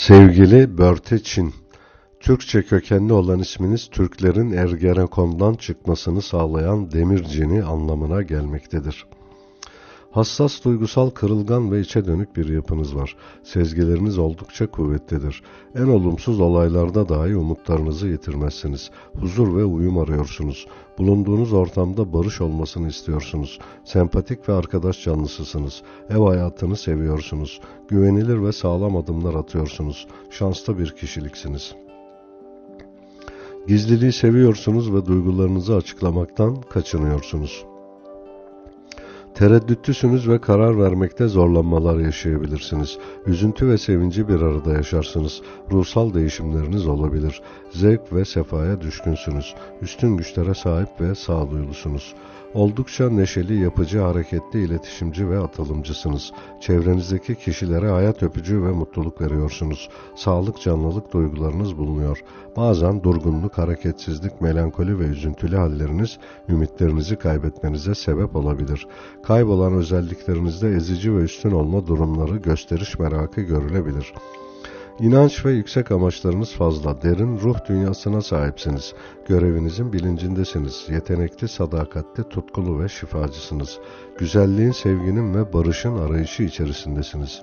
Sevgili Börte Çin, Türkçe kökenli olan isminiz Türklerin Ergenekon'dan çıkmasını sağlayan demircini anlamına gelmektedir. Hassas, duygusal, kırılgan ve içe dönük bir yapınız var. Sezgileriniz oldukça kuvvetlidir. En olumsuz olaylarda dahi umutlarınızı yitirmezsiniz. Huzur ve uyum arıyorsunuz. Bulunduğunuz ortamda barış olmasını istiyorsunuz. Sempatik ve arkadaş canlısısınız. Ev hayatını seviyorsunuz. Güvenilir ve sağlam adımlar atıyorsunuz. Şanslı bir kişiliksiniz. Gizliliği seviyorsunuz ve duygularınızı açıklamaktan kaçınıyorsunuz. Tereddütlüsünüz ve karar vermekte zorlanmalar yaşayabilirsiniz. Üzüntü ve sevinci bir arada yaşarsınız. Ruhsal değişimleriniz olabilir. Zevk ve sefaya düşkünsünüz. Üstün güçlere sahip ve sağduyulusunuz. Oldukça neşeli, yapıcı, hareketli, iletişimci ve atılımcısınız. Çevrenizdeki kişilere hayat öpücüğü ve mutluluk veriyorsunuz. Sağlık, canlılık duygularınız bulunuyor. Bazen durgunluk, hareketsizlik, melankoli ve üzüntülü halleriniz ümitlerinizi kaybetmenize sebep olabilir. Kaybolan özelliklerinizde ezici ve üstün olma durumları, gösteriş merakı görülebilir. İnanç ve yüksek amaçlarınız fazla. Derin ruh dünyasına sahipsiniz. Görevinizin bilincindesiniz. Yetenekli, sadakatli, tutkulu ve şifacısınız. Güzelliğin, sevginin ve barışın arayışı içerisindesiniz.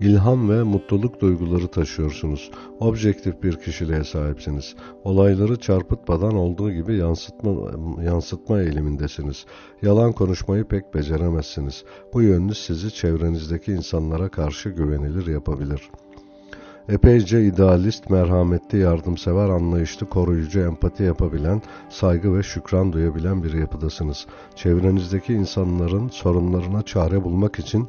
İlham ve mutluluk duyguları taşıyorsunuz. Objektif bir kişiliğe sahipsiniz. Olayları çarpıtmadan olduğu gibi yansıtma, yansıtma eğilimindesiniz. Yalan konuşmayı pek beceremezsiniz. Bu yönünüz sizi çevrenizdeki insanlara karşı güvenilir yapabilir. Epeyce idealist, merhametli, yardımsever, anlayışlı, koruyucu, empati yapabilen, saygı ve şükran duyabilen bir yapıdasınız. Çevrenizdeki insanların sorunlarına çare bulmak için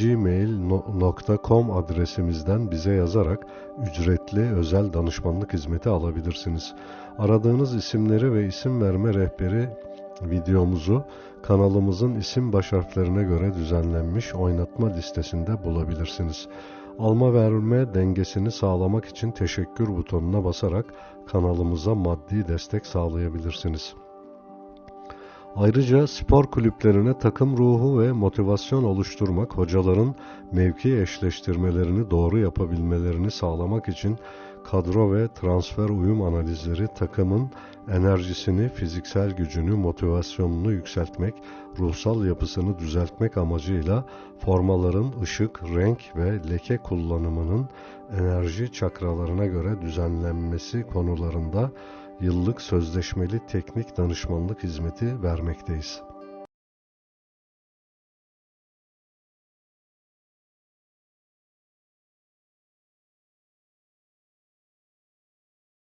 gmail.com adresimizden bize yazarak ücretli özel danışmanlık hizmeti alabilirsiniz. Aradığınız isimleri ve isim verme rehberi videomuzu kanalımızın isim baş harflerine göre düzenlenmiş oynatma listesinde bulabilirsiniz. Alma verme dengesini sağlamak için teşekkür butonuna basarak kanalımıza maddi destek sağlayabilirsiniz. Ayrıca spor kulüplerine takım ruhu ve motivasyon oluşturmak, hocaların mevki eşleştirmelerini doğru yapabilmelerini sağlamak için kadro ve transfer uyum analizleri takımın enerjisini, fiziksel gücünü, motivasyonunu yükseltmek, ruhsal yapısını düzeltmek amacıyla formaların ışık, renk ve leke kullanımının enerji çakralarına göre düzenlenmesi konularında yıllık sözleşmeli teknik danışmanlık hizmeti vermekteyiz.